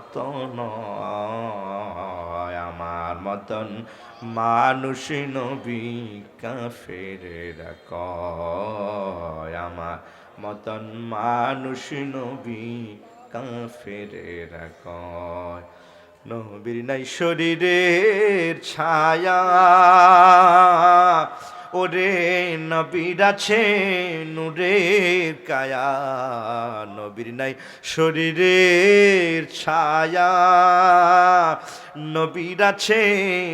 মতো নয় আমার মতন। মানুষ নবী কাফেরেরা কয় আমার মতন। মানুষ নবী কাফেরেরা কয় নবীর নাই শরীরের ছায়া। ওরে নবীর আছে নূরের কায়া, নবীর নাই শরীরের ছায়া। নবীর আছে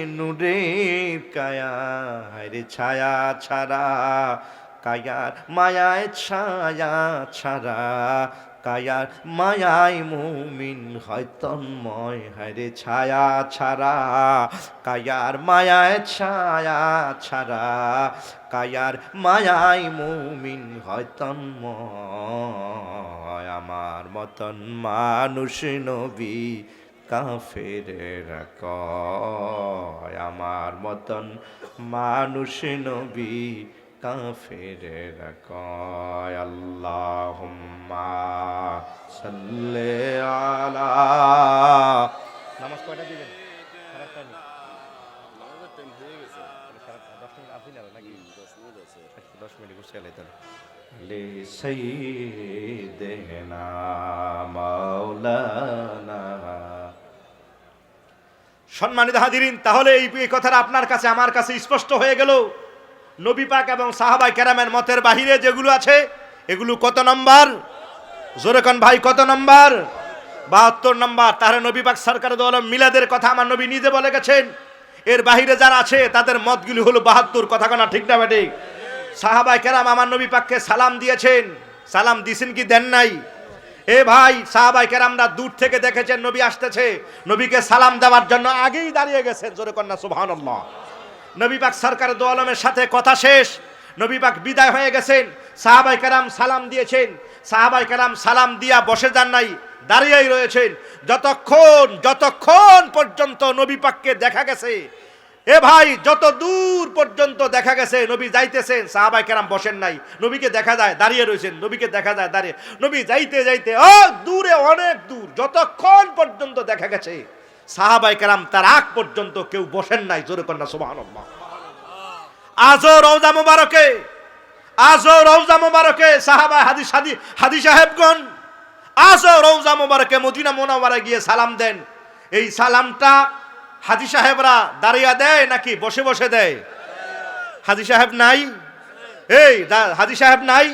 নূরের কায়া রে ছায়া ছাড়া, কায়ার মায়ায় ছায়া ছাড়া। কায়ার মায়ায় মুমিন হয় তন্ময় হারে ছায়া ছাড়া। কায়ার মায়ায় ছায়া ছাড়া। কায়ার মায়ায় মুমিন হয় তন্ময়। আমার মতন মানুষ নবী কাফের কয়। আমার মতন মানুষ নবী কাফের কয় আল্লাহুম্মা সাল্লি আলা নামাজ কয়টা দিবেন? সাড়ে আটটা নেই। টাইম হয়ে গেছে দশ মিনিট আসি না নাকি দশ মিনিট আছে আচ্ছা, দশ মিনিট বসে গেলে তাহলে। লে সাইয়্যিদিনা মাওলানা। সম্মানিত হাজিরিন তাহলে এই কথাটা আপনার কাছে আমার কাছে স্পষ্ট হয়ে গেল। নবী পাক এবং সাহাবাই কেরামের মতের বাহিরে যেগুলো আছে, এগুলো কত নম্বর? জোরে কোন ভাই, কত নম্বর? বাহাত্তর নম্বর। তাহলে নবী পাক সরকার দল মিলাদের কথা আমার নবী নিজে বলে গেছেন। এর বাহিরে যারা আছে, তাদের মতগুলি হলো বাহাত্তর। কথা কোনা ঠিক না বেঠিক সাহাবাই কেরাম আমার নবী পাককে সালাম দিয়েছেন। সালাম দিছেন কি দেন নাই? এ ভাই, সাহাবাই কেরামরা দূর থেকে দেখেছেন নবী আসতেছে। নবীকে সালাম দেওয়ার জন্য আগেই দাঁড়িয়ে গেছেন। জোরে কন্যা সুবহানাল্লাহ। নবী পাক সরকার দো আলমের সাথে কথা শেষ। নবী পাক বিদায় হয়ে গেছেন। সাহাবাই কারাম সালাম দিয়েছেন। সাহাবাই কারাম সালাম দিয়া বসে যান নাই, দাঁড়িয়েই রয়েছেন। যতক্ষণ যতক্ষণ পর্যন্ত নবী পাককে দেখা গেছে, এ ভাই যত দূর পর্যন্ত দেখা গেছে, নবী যাইতেছেন, সাহাবাই কেরাম বসেন নাই। নবীকে দেখা যায়, দাঁড়িয়ে রয়েছেন। নবীকে দেখা যায়, দাঁড়িয়ে। নবী যাইতে যাইতে ও দূরে, অনেক দূর, যতক্ষণ পর্যন্ত দেখা গেছে সাহাবাই কেরাম তার আগ পর্যন্ত কেউ বসেন নাই, জোরে কন্যা সুবহানাল্লাহ। আজও রওজা মোবারকে, আজও রওজা মোবারকে সাহাবা হাদিস, হাদি হাদি সাহেবগণ, আজও রওজা মোবারকে মদিনা মোনাওয়ারা গিয়ে সালাম দেন। এই সালামটা হাজি সাহেবরা দাঁড়িয়ে দেয় নাকি বসে বসে দেয়? হাজি সাহেব নাই? এই হাজি সাহেব নাই?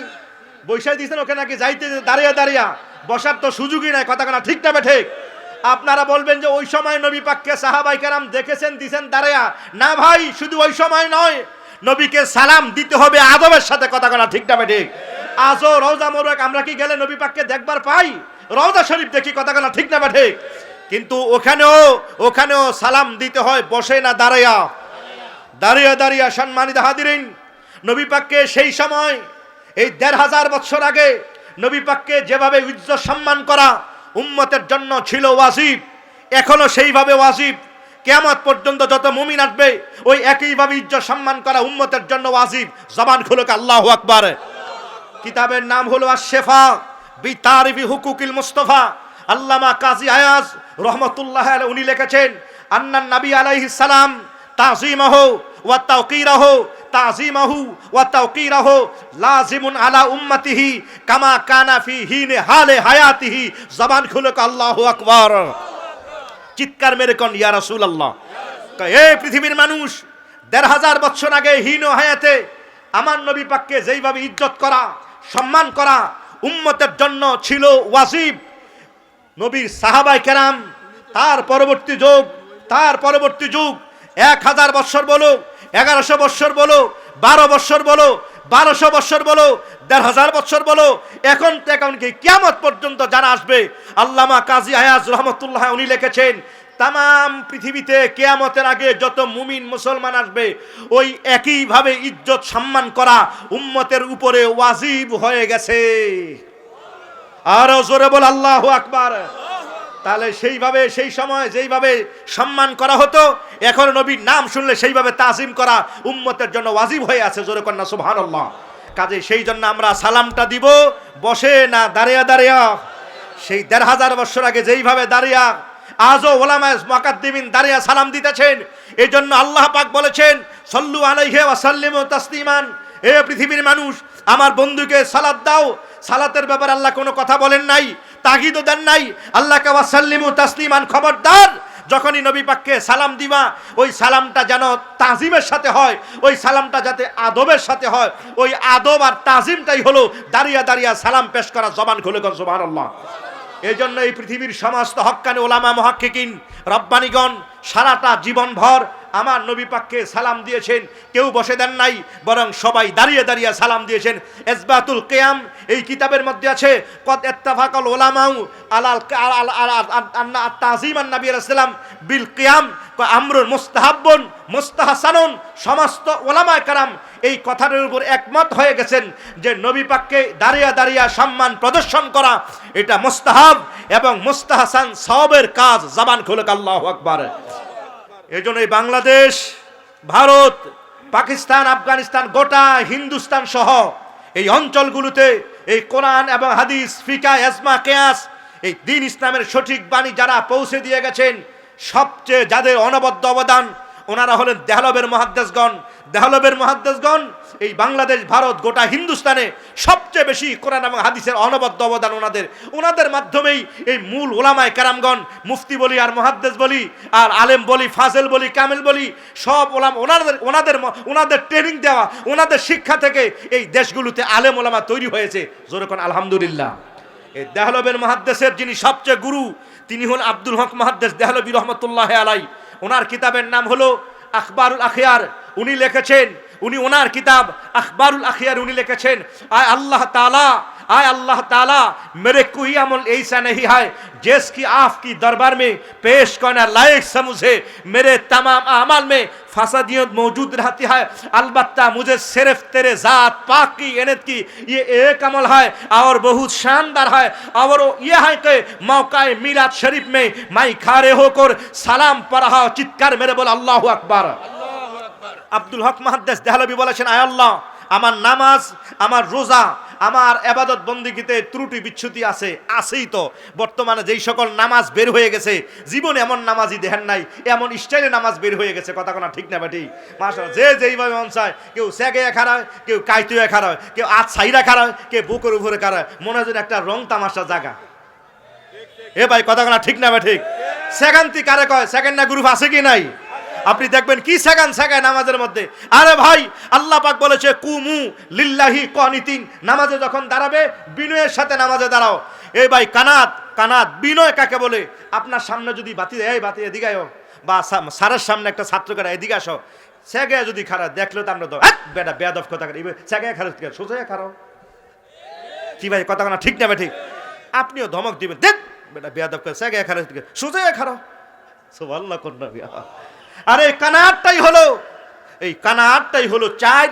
বৈশাখ দিয়েছেন ওকে নাকি যাইতে, দাঁড়িয়ে দাঁড়িয়ে। বসার তো সুযোগই নাই, কথা কেনা ঠিক না ঠিক? আপনারা বলবেন যে ওই সময় নবী পাককে সাহাবাই কেরাম দেখেছেন, দিছেন দাঁড়িয়া। না ভাই, শুধু ওই সময় নয়। নবীকে সালাম দিতে হবে আদবের সাথে, কথা কেনা ঠিক না ঠিক আজও রওজা মোরক আমরা কি গেলে নবী পাককে দেখবার পাই? রওজা শরীফ দেখি, কথা কেনা ঠিক না ঠিক কিন্তু ওখানেও ওখানেও সালাম দিতে হয়, বসে না দাঁড়াইয়া দাঁড়িয়ে দাঁড়িয়ে সম্মানিত হাদিরিন নবী পাককে সেই সময়, এই দেড় হাজার বছর আগে, নবী পাককে যেভাবে ইজ্জত সম্মান করা উম্মতের জন্য ছিল ওয়াজিব। এখনও সেইভাবে ওয়াজিব। কেয়ামত পর্যন্ত যত মুমিন আসবে, ওই একইভাবে ইজ্জত সম্মান করা উম্মতের জন্য ওয়াজিব। জবান খুলুক আল্লাহ আকবার। কিতাবের নাম হলো আশেফা বি তারিফি হুকুকিল মুস্তফা। আল্লামা কাজী আয়াজ রহমতুল্লাহ উনি লিখেছেন, আন্নান নবী আলাইহিস সালাম তাজিমাহু ওয়া তাওকিরাহু তাজিমাহু ওয়া তাওকিরাহু লাজিমুন আলা উম্মতিহি কামা কানা ফি হিনে হালে হায়াতিহি। জবান খুলুক আল্লাহু আকবার। চিৎকার মেরে কোন, ইয়া রাসূলুল্লাহ। এ পৃথিবীর মানুষ, দেড় হাজার বছর আগে হীন হায়াতে আমার নবী পাককে যেইভাবে ইজ্জত করা, সম্মান করা উম্মতের জন্য ছিল ওয়াজিব। নবীর সাহাবাই কেরাম, তার পরবর্তী যুগ, তার পরবর্তী যুগ, এক হাজার বৎসর বলো এগারোশো বৎসর বলো, বারো বৎসর বলো, বারোশো বৎসর বলো, দেড় হাজার বৎসর বলো, এখন কি? কিয়ামত পর্যন্ত যারা আসবে, আল্লামা কাজী আয়াজ রহমতুল্লাহ উনি লিখেছেন তাম পৃথিবীতে কেয়ামতের আগে যত মুমিন মুসলমান আসবে, ওই একইভাবে ইজ্জত সম্মান করা উম্মতের উপরে ওয়াজিব হয়ে গেছে। আরও জোরে বল আল্লাহ আকবার। তাহলে সেইভাবে, সেই সময় যেইভাবে সম্মান করা হতো, এখন নবীর নাম শুনলে সেইভাবে তাজিম করা উম্মতের জন্য ওয়াজিব হয়ে আছে, জোরে কন্যা সুবহানাল্লাহ। কাজে সেই জন্য আমরা সালামটা দিব, বসে না দাঁড়িয়ে দাঁড়িয়ে। সেই দেড় হাজার বছর আগে যেইভাবে দাঁড়িয়া, আজও ওলামায় মকাদ্দিমিন দাঁড়িয়া সালাম দিতেছেন এই জন্য আল্লাহ পাক বলেছেন, সল্লু আলাইহে ওয়াসাল্লিম তাসলিমান, এ পৃথিবীর মানুষ, আমার বন্ধুকে সালাদ দাও। সালাতের ব্যাপারে আল্লাহ কোনো কথা বলেন নাই। তাগিদও দেন নাই। আল্লাহকে ওয়াসাল্লিমু তাসলিমান খবরদার। যখনই নবী পাককে সালাম দিবা, ওই সালামটা যেন তাজিমের সাথে হয়, ওই সালামটা যাতে আদবের সাথে হয়, ওই আদব আর তাজিমটাই হলো দাঁড়িয়া দাঁড়িয়া সালাম পেশ করা জবান খুলে গন সুবহানাল্লাহ। এই জন্য এই পৃথিবীর সমস্ত হক্কানি ওলামা মহাক্কিকিন, রব্বানিগণ, সারাটা জীবনভর আমার নবী পাককে সালাম দিয়েছেন, কেউ বসে দেন নাই, বরং সবাই দাঁড়িয়ে দাঁড়িয়ে সালাম দিয়েছেন। এসবাতুল কেয়াম, এই কিতাবের মধ্যে আছে কত এত্তাফাকাল ওলামাউ আলাল তাজিম আন নবী রাসূলাম বিল কিয়াম আমরুল মুস্তাহাব্বুন, মুস্তাহসানুন, সমস্ত ওলামায়ে কারাম এই কথাটার উপর একমত হয়ে গেছেন যে নবী পাককে দাঁড়িয়ে দাঁড়িয়ে সম্মান প্রদর্শন করা, এটা মুস্তাহাব এবং মুস্তাহসান সবের কাজ। জবান খুলক, আল্লাহু আকবার। এই জন্য এই বাংলাদেশ, ভারত, পাকিস্তান, আফগানিস্তান, গোটা হিন্দুস্তান সহ এই অঞ্চলগুলোতে এই কোরআন এবং হাদিস, ফিকা এজমা কেয়াস, এই দিন ইসলামের সঠিক বাণী যারা পৌঁছে দিয়ে গেছেন, সবচেয়ে যাদের অনবদ্য অবদান, ওনারা হলেন দেহলবের মহাদ্দেশগণ। দেহলবের মহাদ্দেশগণ, এই বাংলাদেশ, ভারত, গোটা হিন্দুস্তানে সবচেয়ে বেশি কোরআন এবং হাদিসের অনবদ্য অবদান ওনাদের। ওনাদের মাধ্যমেই এই মূল ওলামায় কারামগণ, মুফতি বলি আর মহাদ্দেশ বলি, আর আলেম বলি, ফাজেল বলি, কামেল বলি, সব ওলাম ওনাদের ওনাদের ওনাদের ট্রেনিং দেওয়া, ওনাদের শিক্ষা থেকে এই দেশগুলোতে আলেম ওলামা তৈরি হয়েছে। যেরকম আলহামদুলিল্লাহ। এই দেহলবের মহাদ্দেশের যিনি সবচেয়ে গুরু, তিনি হল আব্দুল হক মহাদ্দেশ, দেহলবী রহমতুল্লাহ আলাই। ওনার কিতাবের নাম হলো আখবারুল আখিয়ার উনি লিখেছেন উনি ওনার কিতাব আখবারুল আখিয়ার উনি লিখেছেন। আল্লাহ তালা आय अल्लाह ताला मेरे कोई अमल ऐसा नहीं है जिसकी आपकी दरबार में पेश करना लायक समझे मेरे तमाम अमल में फसादियत मौजूद रहती है अलबत्ता मुझे सिर्फ तेरे ज़ात पाक की एनत की ये एक अमल है और बहुत शानदार है और वो ये है कि मौका मिलाद शरीफ में मैं खड़े होकर सलाम पढ़ा चित्कार मेरे बोल अल्लाह अकबर আব্দুল হক মাহাদ্দেস দেহলবি বলেছেন আয় আল্লাহ আমার নামাজ, আমার রোজা, আমার এবাদত বন্দিগিতে ত্রুটি বিচ্ছুতি আছে, আছেই তো। বর্তমানে যেই সকল নামাজ বের হয়ে গেছে, জীবনে এমন নামাজই দেখেন নাই, এমন স্টাইলে নামাজ বের হয়ে গেছে, কথা কোনো ঠিক না বেটি মাসাল যে যেইভাবে মন চায়, কেউ স্যাগে খারায় কেউ কাইতুয়ে খারায় কেউ আজ সাইরা খারায় কেউ বুকের উপরে খারায় মনে হয় একটা রং তামাশা জায়গা। এ ভাই, কথা কোনো ঠিক না বা ঠিক সেকান্তি কারে কয়, সেকেন্ড না গ্রুপ আছে কি নাই? আপনি দেখবেন কি সেকান সেকায় নামাজের মধ্যে। আরে ভাই আল্লাহ পাক বলেছে কুমু লিল্লাহি কনিতিন। নামাজে যখন দাঁড়াবে বিনয়ের সাথে নামাজে দাঁড়াও। এই ভাই কানাত কানাত বিনয় কাকে বলে? আপনার সামনে যদি বাতি এই বাতি এদিকে বা সা- স্যারের সামনে একটা ছাত্রকে এদিকে আসো। সেগে যদি খারাপ দেখল তো আমরা তো "হ্যাট, বেটা বেয়াদব কথা সেগে খারাপ সোজা খারাপ। কি ভাই কথা না ঠিক না ঠিক। আপনিও ধমক দিবেন দেখ বেটা বেয়াদব করে সেগে খারাপ সোজা খারাপ। সুবহানাল্লাহ করনা আরে এই কানারটাই হলো, এই কানারটাই হলো চার,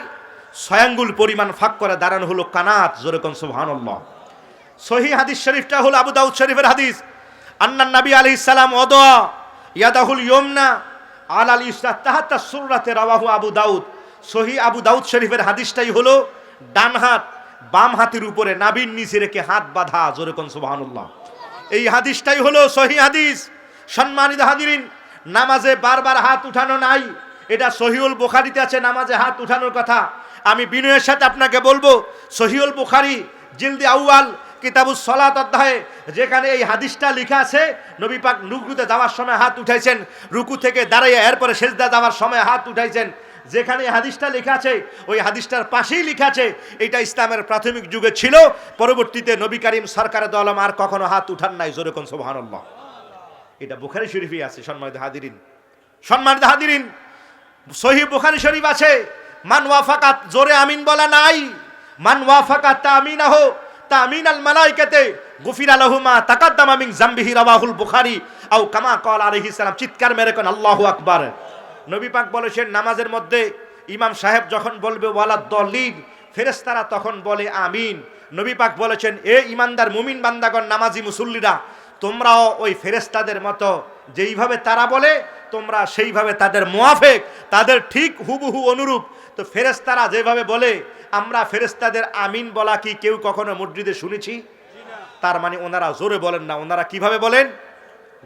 ছয়াঙ্গুল পরিমাণ ফাঁক করে দাঁড়ানো হলো কানাত যেরকম সুবহানাল্লাহ। সহি হাদিস শরীফটা হলো আবু দাউদ শরীফের হাদিস। আন্নান নবী আলাইহিস সালাম ওদোয়া ইয়াদাহুল ইয়মনা আলাল ইসরা তাহাতা সুররাতে রাওয়াহু আবু দাউদ। সহি আবু দাউদ শরীফের হাদিসটাই হলো ডান হাত, বাম হাতের উপরে নাবির নিচে রেখে হাত বাঁধা যেরকম সুবহানাল্লাহ। এই হাদিসটাই হলো সহি হাদিস। সম্মানিত হাদিরিন নামাজে বারবার হাত উঠানো নাই। এটা সহিউল বুখারিতে আছে, নামাজে হাত উঠানোর কথা। আমি বিনয়ের সাথে আপনাকে বলব সহিউল বুখারি জিলদি আউয়াল কিতাবুস সলাত অধ্যায়ে, যেখানে এই হাদিসটা লেখা আছে, নবী পাক রুকুতে যাওয়ার সময় হাত উঠাইছেন, রুকু থেকে দাঁড়াইয়া এরপরে সেজদা যাওয়ার সময় হাত উঠাইছেন। যেখানে হাদিসটা লেখা আছে, ওই হাদিসটার পাশেই লেখা আছে, এটা ইসলামের প্রাথমিক যুগে ছিল, পরবর্তীতে নবী করিম সরকারের দলম আর কখনো হাত উঠান নাই জোরেকন সোহানুল্লাহ এটা বুখারি শরীফই আছে, সম্মানিত হাদিরিন সম্মানিত হাদিরিন সহি বুখারি শরীফ আছে, মান ওয়াফাকাত জোরে আমিন বলা নাই, মান ওয়াফাকাত তামিন আহ তামিন আল মালাইকাতে গুফির আলহুমা তাকাদ্দামা মিন জামবিহি রাওয়াহুল বুখারি, আও কামা ক্বাল আলাইহিস সালাম। চিৎকার মেরে কোন, আল্লাহু আকবার। নবী পাক বলেছেন নামাজের মধ্যে ইমাম সাহেব যখন বলবে, ওয়ালা দলিন ফেরেশতারা তখন বলে, আমিন। নবী পাক বলেছেন, এ ইমানদার, মুমিন বান্দাগণ, নামাজি মুসল্লিরা তোমরাও ওই ফেরেস্তাদের মতো যেইভাবে তারা বলে, তোমরা সেইভাবে তাদের মোয়াফেক তাদের ঠিক হুবহু অনুরূপ। তো ফেরেস্তারা যেভাবে বলে, আমরা ফেরেস্তাদের আমিন বলা কি কেউ কখনো মসজিদে শুনেছি? তার মানে ওনারা জোরে বলেন না, ওনারা কীভাবে বলেন?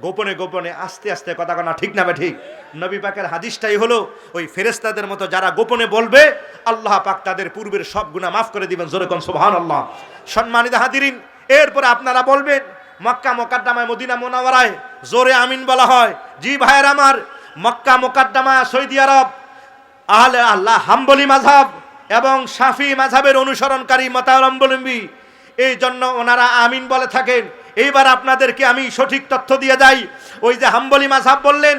গোপনে গোপনে, আস্তে আস্তে কথা কনা ঠিক না ঠিক? নবী পাকের হাদিসটাই হলো, ওই ফেরেস্তাদের মতো যারা গোপনে বলবে, আল্লাহ পাক তাদের পূর্বের সব গুণা মাফ করে দিবেন, জোরে কোন সুবহান আল্লাহ সম্মানিত হাদিরিন এরপরে আপনারা বলবেন মক্কা মোকাদ্দামায় মদিনা মোনাওয়ারায় জোরে আমিন বলা হয়। জি ভাইয়ের আমার, মক্কা মোকাদ্দামা সৌদি আরব, আহলে আল্লাহ হাম্বলি মাঝাব এবং সাফি মাঝাবের অনুসরণকারী মতাবলম্বী, এই জন্য ওনারা আমিন বলে থাকেন। এইবার আপনাদেরকে আমি সঠিক তথ্য দিয়ে যাই। ওই যে হাম্বলি মাঝাব বললেন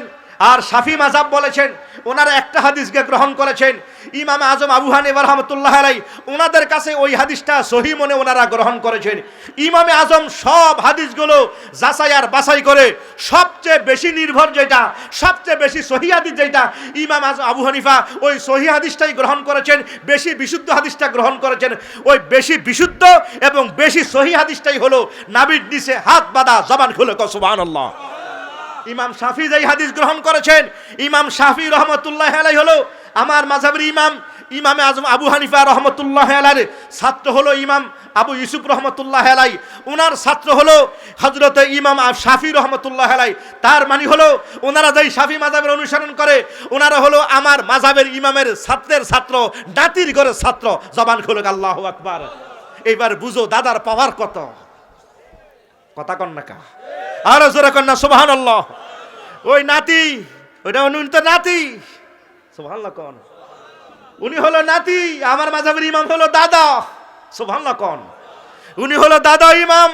আর শাফি মাঝাব বলেছেন, ওনারা একটা হাদিসকে গ্রহণ করেছেন, ইমাম আজম আবু হানিফা রহমতুল্লাহ আলাই ওনাদের কাছে ওই হাদিসটা সহি মনে ওনারা গ্রহণ করেছেন। ইমামে আজম সব হাদিসগুলো যাচাই আর বাছাই করে, সবচেয়ে বেশি নির্ভর যেটা, সবচেয়ে বেশি সহি হাদিস যেটা, ইমাম আজম আবু হানিফা ওই সহি হাদিসটাই গ্রহণ করেছেন, বেশি বিশুদ্ধ হাদিসটা গ্রহণ করেছেন। ওই বেশি বিশুদ্ধ এবং বেশি সহি হাদিসটাই হলো নাবির নিচে হাত বাঁধা জবান খুলে সুবহানাল্লাহ। ইমাম শাফি যেই হাদিস গ্রহণ করেছেন, ইমাম শাফি রহমতুল্লাহ আলাই হলো আমার মাঝাবের ইমাম, ইমামে আজম আবু হানিফা রহমতুল্লাহ আলার ছাত্র হলো ইমাম আবু ইউসুফ রহমতুল্লাহ আলাই ওনার ছাত্র হলো হজরত ইমাম শাফি রহমতুল্লাহ আলাই তার মানে হলো ওনারা যেই শাফি মাঝাবের অনুসরণ করে ওনারা হলো আমার মাঝাবের ইমামের ছাত্রের ছাত্র নাতির ঘরের ছাত্র। জবান খুলুক আল্লাহ আকবার। এইবার বুঝো দাদার পাওয়ার কত। কথা কন না কা। আরও জোরে কন্যা সুবাহান আল্লাহ ওই নাতি, ওইটা উনি তো নাতি। সুবাহান কন। উনি হলো নাতি, আমার মাঝাবের ইমাম হলো দাদা। সুবাহান কন। উনি হলো দাদা ইমাম।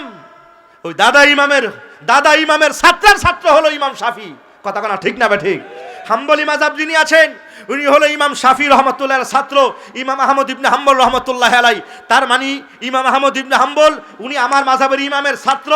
ওই দাদা ইমামের দাদা ইমামের ছাত্রের ছাত্র হলো ইমাম সাফি কথা কনা ঠিক না বে ঠিক? হাম্বলি মাজাব যিনি আছেন উনি হলো ইমাম শাফি রহমতুল্লাহর ছাত্র, ইমাম আহমদ ইবনে হাম্বল রহমতুল্লাহ আলাই তার মানে ইমাম আহমদ ইবনে হাম্বল, উনি আমার মাজাবের ইমামের ছাত্র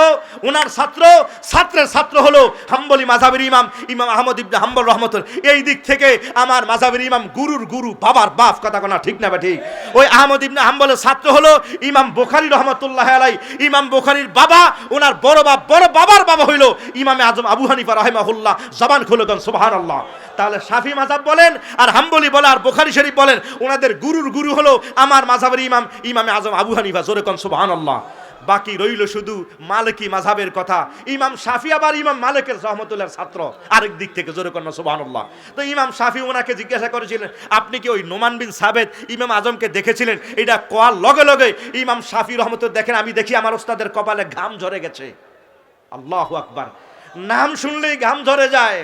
ওনার ছাত্র, ছাত্রের ছাত্র হলো হাম্বলি মাজাবের ইমাম ইমাম আহমদ ইবনে হাম্বল রহমতুল এই দিক থেকে আমার মাজাবের ইমাম গুরুর গুরু, বাবার বাপ, কথা কোনা ঠিক না বা ঠিক? ওই আহমদ ইবনে হাম্বলের ছাত্র হলো ইমাম বোখারি রহমতুল্লাহ আলাই ইমাম বোখারির বাবা ওনার বড় বাপ, বড় বাবার বাবা হইল ইমামে আজম আবু হানিফা রহমাহুল্লাহ। জবান খুলগন সুবাহান আল্লাহ তাহলে শাফি মাজাব বলেন আর হাম্বলি বলে, আর বোখারি শরীফ বলেন, ওনাদের গুরুর গুরু হলো আমার মাঝাবের ইমাম, ইমামে আজম আবু হানিফা। জোরে কন সুবাহান বাকি রইল শুধু মালিকি মাঝাবের কথা। ইমাম শাফি আবার ইমাম মালিকের রহমতুল্লাহর ছাত্র। আরেক দিক থেকে জোরে কন্যা সুবহানাল্লাহ। তো ইমাম শাফি ওনাকে জিজ্ঞাসা করেছিলেন, আপনি কি ওই নোমান বিন সাবেদ ইমাম আজমকে দেখেছিলেন? এটা কোয়ার লগে লগে? ইমাম শাফি রহমতুল্লাহ দেখেন, আমি দেখি আমার ওস্তাদের কপালে ঘাম ঝরে গেছে। আল্লাহ আকবার। নাম শুনলেই ঘাম ঝরে যায়।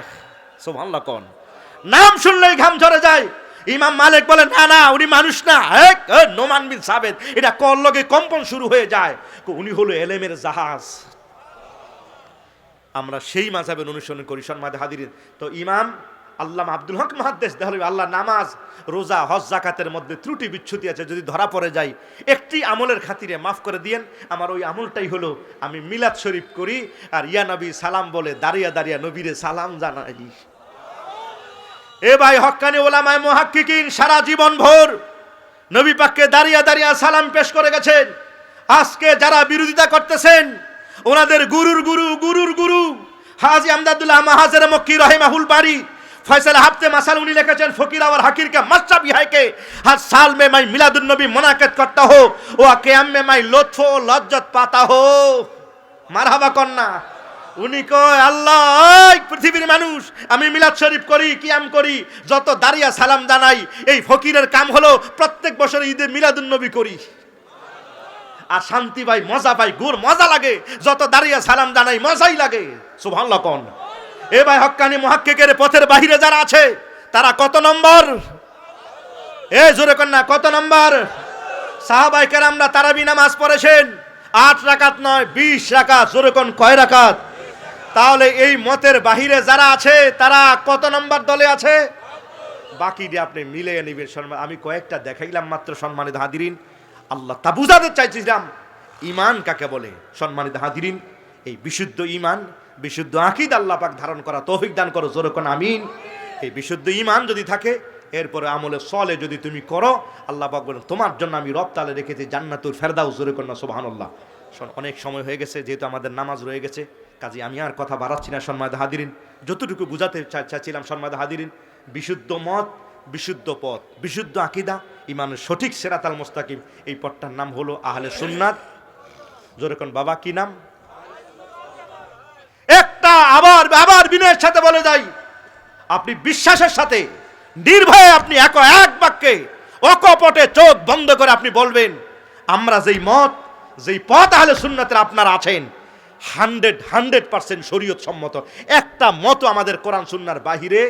সুবহানাল্লাহ কোন। নাম শুনলেই ঘাম ঝরে যায়। ইমাম মালিক বলে না না উনি মানুষ না। এক, নোমান বিন সাবেদ এটা কর লগে কম্পন শুরু হয়ে যায়। উনি হলো এলেমের জাহাজ। আমরা সেই মাঝাবের অনুসরণ করি সম্মাদ হাদির তো ইমাম আল্লাহ আব্দুল হক মহাদ্দেশ দেখাল আল্লাহ নামাজ রোজা হজ জাকাতের মধ্যে ত্রুটি বিচ্ছুতি আছে যদি ধরা পড়ে যায় একটি আমলের খাতিরে মাফ করে দিয়েন। আমার ওই আমলটাই হলো আমি মিলাদ শরীফ করি আর ইয়া নবী সালাম বলে দাঁড়িয়া দাঁড়িয়া নবীরে সালাম জানাই। এ ভাই হক্কানি ওলামায় মহাক্কিকিন, সারা জীবন ভোর নবী পাককে দাঁড়িয়ে দাঁড়িয়ে সালাম পেশ করে গেছেন। আজকে যারা বিরোধিতা করতেছেন, ওনাদের গুরুর গুরু গুরুর গুরু, হাজি আমদাদুল্লাহ মাহাজের মক্কি রহিমাহুল বাড়ি ফয়সাল হাফতে মাসাল উনি লিখেছেন, ফকির আওয়ার হাকির কে মাচ্চা বিহাইকে হার সাল মে মাই মিলাদুন নবী মোনাকেত করতা হো ও কেয়াম মে মাই লুৎফ ও লজ্জত পাতা হো। মারহাবা কন্যা। উনি কয়, আল্লাহ পৃথিবীর মানুষ, আমি মিলাদ শরীফ করি, কিয়াম করি, যত দাঁড়িয়া সালাম জানাই, এই ফকিরের কাম হলো প্রত্যেক বছর ঈদে মিলাদুন নবী করি। আর শান্তি পাই, মজা পাই, গুড় মজা লাগে, যত দাঁড়িয়ে সালাম জানাই, মজাই লাগে। সুভান লকন এ ভাই হক্কানি মহাক্কেকের পথের বাহিরে যারা আছে, তারা কত নম্বর? এ জোরে কন্যা, কত নম্বর? সাহাবাই কেরামরা তারাবি নামাজ পড়েছেন, আট রাকাত নয়, বিশ রাকাত, জোরে কোন, কয় রাকাত? তাহলে এই মতের বাহিরে যারা আছে, তারা কত নম্বর দলে আছে? বাকি দিয়ে আপনি মিলে নিবেন সম্মান আমি কয়েকটা দেখাইলাম মাত্র সম্মানিত হাদিরিন আল্লাহ তা বুঝাতে চাইছিলাম ইমান কাকে বলে? সম্মানিত হাদিরিন এই বিশুদ্ধ ইমান বিশুদ্ধ আকিদ আল্লাহ পাক ধারণ করা তৌফিক দান করো জোরকন আমিন। এই বিশুদ্ধ ইমান যদি থাকে, এরপরে আমলে সলে যদি তুমি করো, আল্লাহ পাক বলেন, তোমার জন্য আমি রপ্তালে রেখেছি জান্নাতুল ফেরদাউ জোরকন না, সুবহানাল্লাহ। অনেক সময় হয়ে গেছে, যেহেতু আমাদের নামাজ রয়ে গেছে কাজে আমি আর কথা বাড়াচ্ছি না সম্মাদ হাদিরিন যতটুকু বুঝাতে চাচ্ছিলাম সম্মাদ হাদিরিন বিশুদ্ধ মত, বিশুদ্ধ পথ, বিশুদ্ধ আকিদা ইমানের সঠিক সেরাতাল মোস্তাকিম, এই পথটার নাম হলো আহলে সুন্নাত। যেরকম বাবা, কি নাম? একটা আবার আবার বিনয়ের সাথে বলে যাই। আপনি বিশ্বাসের সাথে, নির্ভয়ে আপনি এক এক বাক্যে, অকপটে চোখ বন্ধ করে আপনি বলবেন, আমরা যেই মত, যেই পথ আহলে সুন্নাতের আপনারা আছেন হান্ড্রেড হান্ড্রেড পার্সেন্ট শরীয়ত সম্মত একটা মতো আমাদের কোরআন সুন্নার বাহিরে